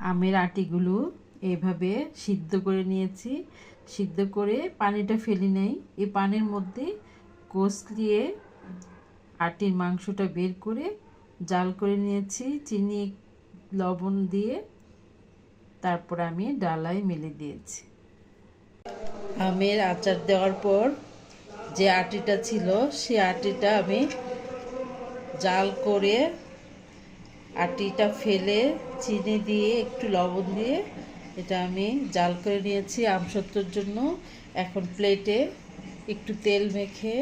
আমের আটিগুলো এইভাবে সিদ্ধ করে নিয়েছি। সিদ্ধ করে পানিটা ফেলি নাই। এই পানির মধ্যে কষলিয়ে আটির মাংসটা বের করে জাল করে নিয়েছি। চিনি, লবণ দিয়ে তারপর আমি ডালায় মেলে দিয়েছি। আমের আচার দেওয়ার পর যে আটিটা ছিল সেই আটিটা আমি জাল করে আটিটা ফেলে চিনি দিয়ে, একটু লবণ দিয়ে এটা আমি জাল করে নিয়েছি আমসত্বর জন্য। এখন প্লেটে একটু তেল মেখে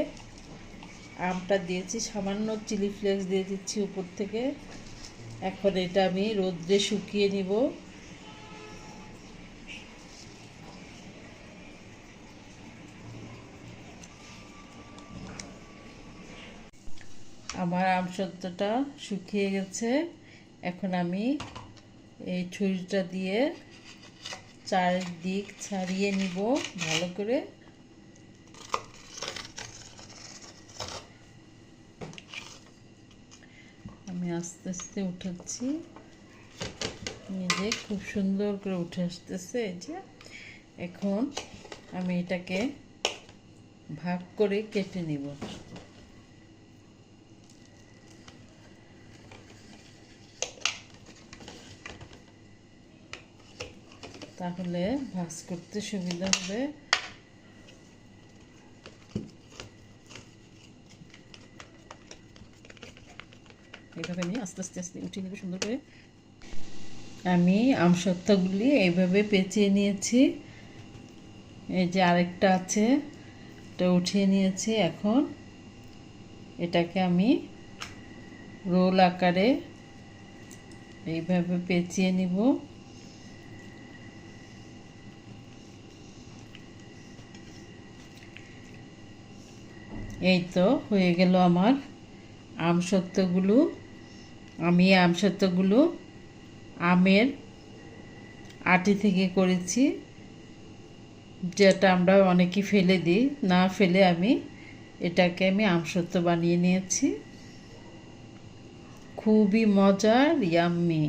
আমটা দিয়েছি, সামান্য চিলি ফ্লেক্স দিয়ে দিচ্ছি উপর থেকে। এখন এটা আমি রোদ্রে শুকিয়ে নিব। আমার আমসত্বটা শুকিয়ে গেছে। এখন আমি এই ছুরিটা দিয়ে চারিদিক ছাড়িয়ে নিব ভালো করে। আমি আস্তে আস্তে উঠাচ্ছি। নিজে খুব সুন্দর করে উঠে আসতেছে এই যে। এখন আমি এটাকে ভাগ করে কেটে নিব। তাহলে ভাজ করতে সুবিধা হবে। এইভাবে আমি আস্তে আস্তে আস্তে উঠিয়ে নেব সুন্দর করে। আমি আমসত্ত্বগুলি এইভাবে পেঁচিয়ে নিয়েছি। এই যে আরেকটা আছে, এটা উঠিয়ে নিয়েছি এখন। এটাকে আমি রোল আকারে এইভাবে পেঁচিয়ে নিব। এই তো হয়ে গেল আমার আমসত্ত্বগুলো আমি আমসত্ত্বগুলো আমের আটি থেকে করেছি, যেটা আমরা অনেকে ফেলে দিই। না ফেলে আমি এটাকে আমি আমসত্ত্ব বানিয়ে নিয়েছি। খুবই মজার, ইয়াম্মি।